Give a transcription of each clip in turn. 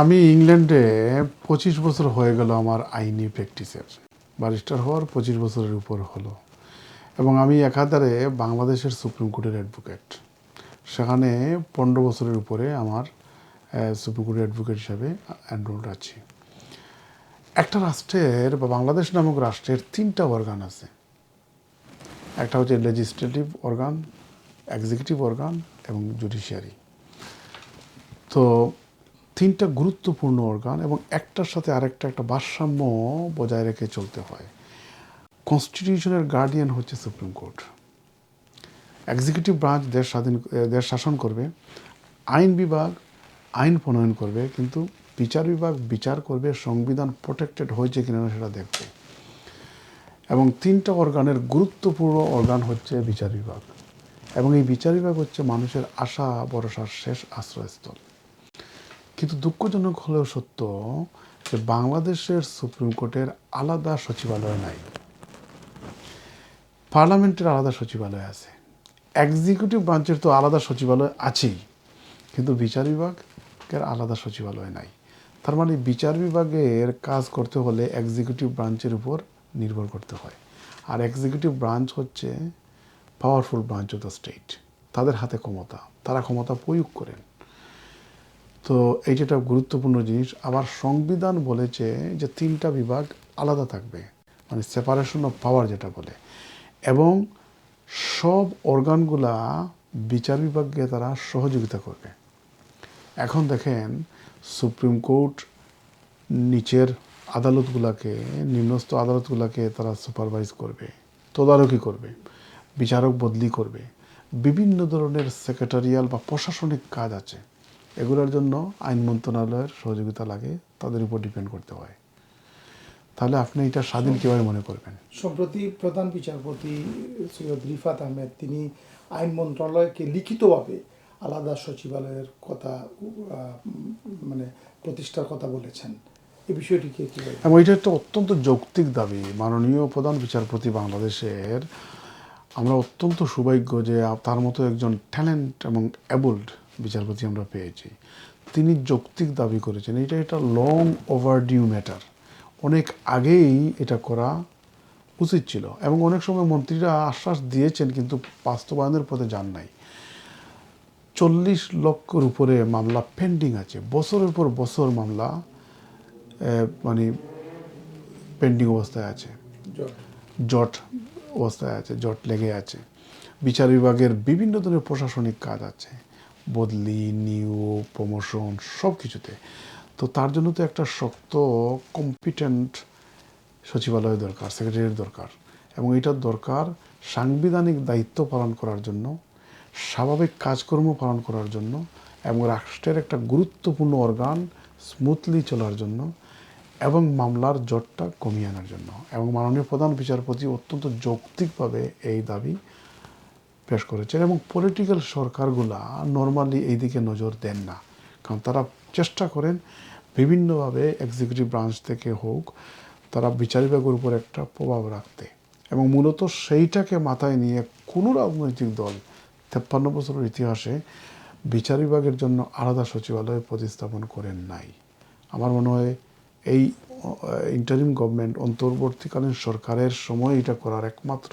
আমি ইংল্যান্ডে পঁচিশ বছর হয়ে গেল আমার আইনি প্র্যাকটিসের। ব্যারিস্টার হওয়ার পঁচিশ বছরের উপর হলো। এবং আমি একাধারে বাংলাদেশের সুপ্রিম কোর্টের অ্যাডভোকেট। সেখানে পনেরো বছরের উপরে আমার সুপ্রিম কোর্টের অ্যাডভোকেট হিসাবে এনরোল্ড আছি। একটা রাষ্ট্রের বা বাংলাদেশ নামক রাষ্ট্রের তিনটা অর্গান আছে। একটা হচ্ছে লেজিসলেটিভ অর্গান এক্সিকিউটিভ অর্গান এবং জুডিশিয়ারি তো তিনটা গুরুত্বপূর্ণ অর্গান এবং একটার সাথে আরেকটা একটা ভারসাম্য বজায় রেখে চলতে হয়। কনস্টিটিউশনের গার্ডিয়ান হচ্ছে সুপ্রিম কোর্ট এক্সিকিউটিভ ব্রাঞ্চ দেশ স্বাধীন, দেশ শাসন করবে, আইন বিভাগ আইন প্রণয়ন করবে, কিন্তু বিচার বিভাগ বিচার করবে, সংবিধান প্রোটেক্টেড হয়েছে কিনা সেটা দেখবে। এবং তিনটা অর্গানের গুরুত্বপূর্ণ অর্গান হচ্ছে বিচার বিভাগ। এবং এই বিচার বিভাগ হচ্ছে মানুষের আশা, ভরসার শেষ আশ্রয়স্থল। কিন্তু দুঃখজনক হলেও সত্য যে বাংলাদেশের সুপ্রিম কোর্টের আলাদা সচিবালয় নাই। পার্লামেন্টের আলাদা সচিবালয় আছে। এক্সিকিউটিভ ব্রাঞ্চের তো আলাদা সচিবালয় আছেই, কিন্তু বিচার বিভাগের আলাদা সচিবালয় নাই। তার মানে বিচার বিভাগের কাজ করতে হলে এক্সিকিউটিভ ব্রাঞ্চের উপর নির্ভর করতে হয়। আর এক্সিকিউটিভ ব্রাঞ্চ হচ্ছে powerful branch of the state তাদের হাতে ক্ষমতা, তারা ক্ষমতা প্রয়োগ করেন। তো এইটা একটা গুরুত্বপূর্ণ জিনিস, আবার সংবিধান বলেছে যে তিনটা বিভাগ আলাদা থাকবে মানে সেপারেশন অফ পাওয়ার যেটা বলে। এবং সব অর্গানগুলা বিচার বিভাগকে তারা সহযোগিতা করবে। এখন দেখেন, সুপ্রিম কোর্ট নিচের আদালতগুলোকে, নিম্নস্থ আদালতগুলোকে তারা সুপারভাইজ করবে, তদারকি করবে, বিচারক বদলি করবে। বিভিন্ন ধরনের সেক্রেটারিয়াল বা প্রশাসনিক কাজ আছে। এগুলোর জন্য আইন মন্ত্রণালয়ের সহযোগিতা লাগে তাদের উপর ডিপেন্ড করতে হয়। তাহলে আপনি এটা স্বাধীন কীভাবে মনে করবেন? সম্প্রতি প্রধান বিচারপতি সৈয়দ রিফাত আহমেদ তিনি আইন মন্ত্রণালয়কে লিখিতভাবে আলাদা সচিবালয়ের কথা মানে প্রতিষ্ঠার কথা বলেছেন। এই বিষয়টিকে কি এবং এটা একটা অত্যন্ত যৌক্তিক দাবি। মাননীয় প্রধান বিচারপতি বাংলাদেশের আমরা অত্যন্ত সৌভাগ্য যে তার মতো একজন ট্যালেন্ট এবং অ্যাবল্ড বিচারপতি আমরা পেয়েছি। তিনি যৌক্তিক দাবি করেছেন এটা এটা লং ওভারডিউ ম্যাটার অনেক আগেই এটা করা উচিত ছিল এবং অনেক সময় মন্ত্রীরা আশ্বাস দিয়েছেন কিন্তু বাস্তবায়নের পথে যান নাই। চল্লিশ লক্ষর উপরে মামলা পেন্ডিং আছে। বছরের পর বছর মামলা মানে পেন্ডিং অবস্থায় আছে। জট অবস্থায় আছে জট লেগে আছে। বিচার বিভাগের বিভিন্ন ধরনের প্রশাসনিক কাজ আছে। বদলি, নিয়োগ প্রমোশন সব কিছুতে তো তার জন্য তো একটা শক্ত কম্পিটেন্ট সচিবালয় দরকার সেক্রেটারির দরকার। এবং এটার দরকার সাংবিধানিক দায়িত্ব পালন করার জন্য, স্বাভাবিক কাজকর্ম পালন করার জন্য, এবং রাষ্ট্রের একটা গুরুত্বপূর্ণ অর্গান স্মুথলি চলার জন্য, এবং মামলার জটটা কমিয়ে আনার জন্য। এবং মাননীয় প্রধান বিচারপতি অত্যন্ত যৌক্তিকভাবে এই দাবি পেশ করেছেন এবং পলিটিক্যাল সরকারগুলা নর্মালি এই দিকে নজর দেন না। কারণ তারা চেষ্টা করেন বিভিন্নভাবে এক্সিকিউটিভ ব্রাঞ্চ থেকে হোক, তারা বিচার বিভাগের উপর একটা প্রভাব রাখতে। এবং মূলত সেইটাকে মাথায় নিয়ে কোনো রাজনৈতিক দল তেপ্পান্ন বছরের ইতিহাসে বিচার বিভাগের জন্য আলাদা সচিবালয় প্রতিস্থাপন করেন নাই। আমার মনে হয় এই ইন্টারিম গভর্নমেন্ট অন্তর্বর্তীকালীন সরকারের সময় এটা করার একমাত্র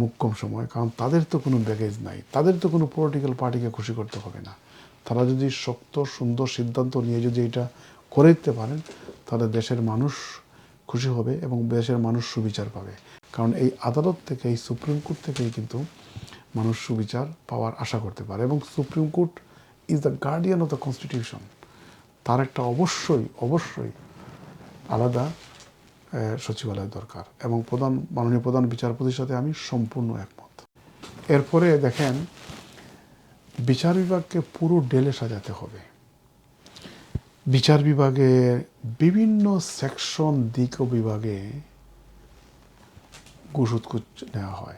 মুখ্যম সময়, কারণ তাদের তো কোনো ব্যাগেজ নাই। তাদের তো কোনো পলিটিক্যাল পার্টিকে খুশি করতে হবে না। তারা যদি শক্ত, সুন্দর সিদ্ধান্ত নিয়ে যদি এটা করে দিতে পারেন, তাহলে দেশের মানুষ খুশি হবে এবং দেশের মানুষ সুবিচার পাবে। কারণ এই আদালত থেকে, এই সুপ্রিম কোর্ট থেকেই কিন্তু মানুষ সুবিচার পাওয়ার আশা করতে পারে এবং Supreme Court is the guardian of the constitution তার একটা অবশ্যই অবশ্যই আলাদা সচিবালয় দরকার এবং প্রধান, মাননীয় প্রধান বিচারপতির সাথে আমি সম্পূর্ণ একমত। এরপরে দেখেন, বিচার বিভাগকে পুরো ডেলে সাজাতে হবে। বিচার বিভাগে বিভিন্ন সেকশন দিক ও বিভাগে ঘুষুৎকুচ নেওয়া হয়।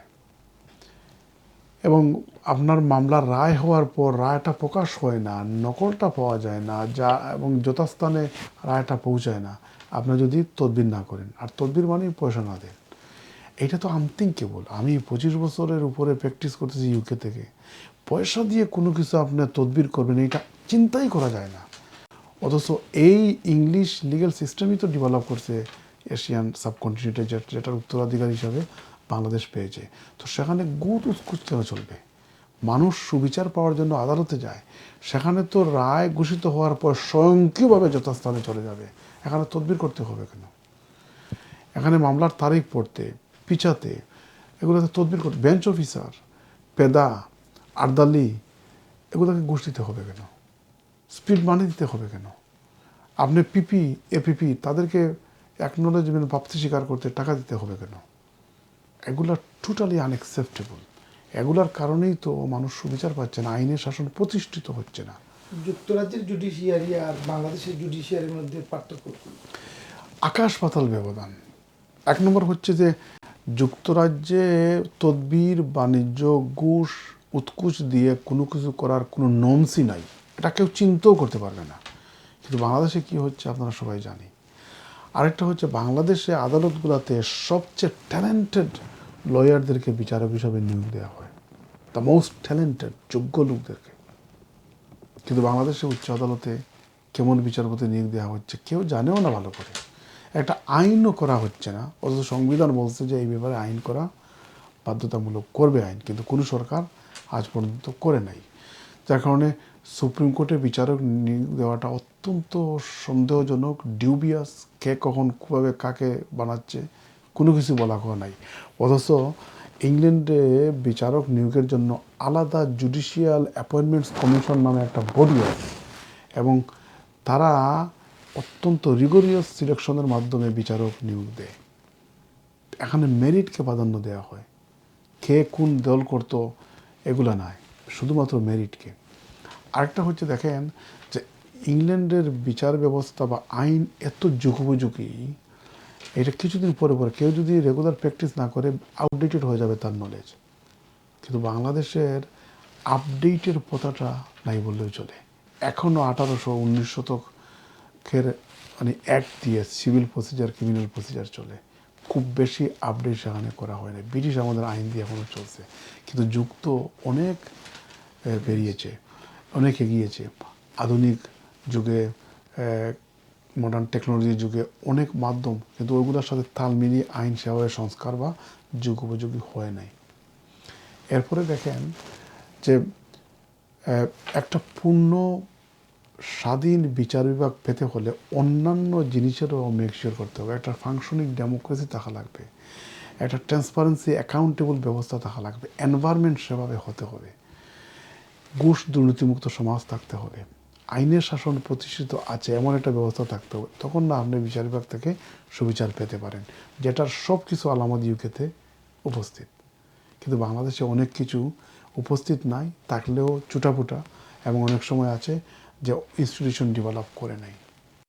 এবং আপনার মামলার রায় হওয়ার পর রায়টা প্রকাশ হয় না, নকলটা পাওয়া যায় না, যা এবং যথাস্থানে রায়টা পৌঁছায় না। আপনি যদি তদবির না করেন, আর তদবির মানে পয়সা না দেন, এটা তো আমথিং কেবল আমি পঁচিশ বছরের উপরে প্র্যাকটিস করতেছি ইউকে থেকে। পয়সা দিয়ে কোনো কিছু আপনার তদবির করবেন, এটা চিন্তাই করা যায় না। অথচ এই ইংলিশ লিগ্যাল সিস্টেমই তো ডেভেলপ করছে এশিয়ান সাবকন্টিনেন্টে যেটার উত্তরাধিকার হিসাবে বাংলাদেশ পেয়েছে। তো সেখানে গুদ উৎকুচ চলবে মানুষ সুবিচার পাওয়ার জন্য আদালতে যায়, সেখানে তো রায় ঘোষিত হওয়ার পর স্বয়ংক্রিয়ভাবে যথাস্থানে চলে যাবে। এখানে তদবির করতে হবে কেন? এখানে মামলার তারিখ পড়তে, পিছাতে, এগুলোতে তদবির করতে বেঞ্চ অফিসার পেদা, আর্দালি, এগুলোকে ঘুষ দিতে হবে কেন? স্পিড মানি দিতে হবে কেন? আপনি পিপি এপিপি তাদেরকে অ্যাকনোলেজমেন্ট প্রাপ্তি স্বীকার করতে টাকা দিতে হবে কেন? এগুলা টোটালি আনএক্সেপ্টেবল এগুলার কারণেই তো মানুষ সুবিচার পাচ্ছে না আইনের শাসন প্রতিষ্ঠিত হচ্ছে না। যুক্তরাজ্যের জুডিশিয়ারি আর বাংলাদেশের জুডিশিয়ারির মধ্যে পার্থক্য আকাশ পাতাল ব্যবধান। এক নম্বর হচ্ছে যে যুক্তরাজ্যে তদবির বাণিজ্য ঘুষ উৎকুচ দিয়ে কোনো কিছু করার কোনো নমসই নাই। এটা কেউ চিন্তাও করতে পারবে না। কিন্তু বাংলাদেশে কি হচ্ছে আপনারা সবাই জানি আরেকটা হচ্ছে বাংলাদেশে আদালতগুলোতে সবচেয়ে ট্যালেন্টেড লয়ারদেরকে বিচারক হিসাবে নিয়োগ দেওয়া হয়। দ্য মোস্ট ট্যালেন্টেড যোগ্য লোকদেরকে। কিন্তু বাংলাদেশে উচ্চ আদালতে কেমন বিচারপতি নিয়োগ দেওয়া হচ্ছে, কেউ জানেও না ভালো করে। একটা আইনও করা হচ্ছে না, অথচ সংবিধান বলছে যে এই ব্যাপারে আইন করা বাধ্যতামূলক করবে আইন, কিন্তু কোনো সরকার আজ পর্যন্ত করে নাই। যার কারণে সুপ্রিম কোর্টে বিচারক নিয়োগ দেওয়াটা অত্যন্ত সন্দেহজনক ডিউবিয়াস কে কখন, কীভাবে, কাকে বানাচ্ছে, কোনো কিছু বলা নাই। অথচ ইংল্যান্ডে বিচারক নিয়োগের জন্য আলাদা জুডিশিয়াল অ্যাপয়েন্টমেন্টস কমিশন নামে একটা বডি আছে এবং তারা অত্যন্ত রিগোরিয়াস সিলেকশনের মাধ্যমে বিচারক নিয়োগ দেয়। এখানে মেরিটকে প্রাধান্য দেওয়া হয়। কে কোন দল করতো, এগুলো নয়, শুধুমাত্র মেরিটকে আরেকটা হচ্ছে দেখেন যে ইংল্যান্ডের বিচার ব্যবস্থা বা আইন এত যুগোপযোগী এটা কিছুদিন পরে পরে কেউ যদি রেগুলার প্র্যাকটিস না করে আউটডেটেড হয়ে যাবে তার নলেজ কিন্তু বাংলাদেশের আপডেটের পতাটা নাই বললেও চলে। এখনও আঠারোশো, উনিশ শতকের মানে অ্যাক্ট দিয়ে সিভিল প্রসিজার ক্রিমিনাল প্রসিজার চলে। খুব বেশি আপডেট সেখানে করা হয় না ব্রিটিশ আমাদের আইন দিয়ে এখনও চলছে। কিন্তু যুগ তো অনেক বেরিয়েছে, অনেক এগিয়েছে। আধুনিক যুগে মডার্ন টেকনোলজির যুগে অনেক মাধ্যম কিন্তু ওইগুলোর সাথে তাল মিলিয়ে আইন সেভাবে সংস্কার বা যুগ উপযোগী হয় নাই। এরপরে দেখেন যে একটা পূর্ণ স্বাধীন বিচার বিভাগ পেতে হলে অন্যান্য জিনিসেরও মেকশিওর করতে হবে। একটা ফাংশনিং ডেমোক্রেসি থাকা লাগবে। একটা ট্রান্সপারেন্সি অ্যাকাউন্টেবল ব্যবস্থা থাকা লাগবে। এনভায়রনমেন্ট সেভাবে হতে হবে। ঘুষ দুর্নীতিমুক্ত সমাজ থাকতে হবে। আইনের শাসন প্রতিষ্ঠিত আছে, এমন একটা ব্যবস্থা থাকতে হবে। তখন না আপনি বিচার বিভাগ থেকে সুবিচার পেতে পারেন, যেটার সব কিছু আলামত ইউকেতে উপস্থিত। কিন্তু বাংলাদেশে অনেক কিছু উপস্থিত নাই, থাকলেও চুটাপুটা এবং অনেক সময় আছে যে ইনস্টিটিউশন ডেভেলপ করে নাই।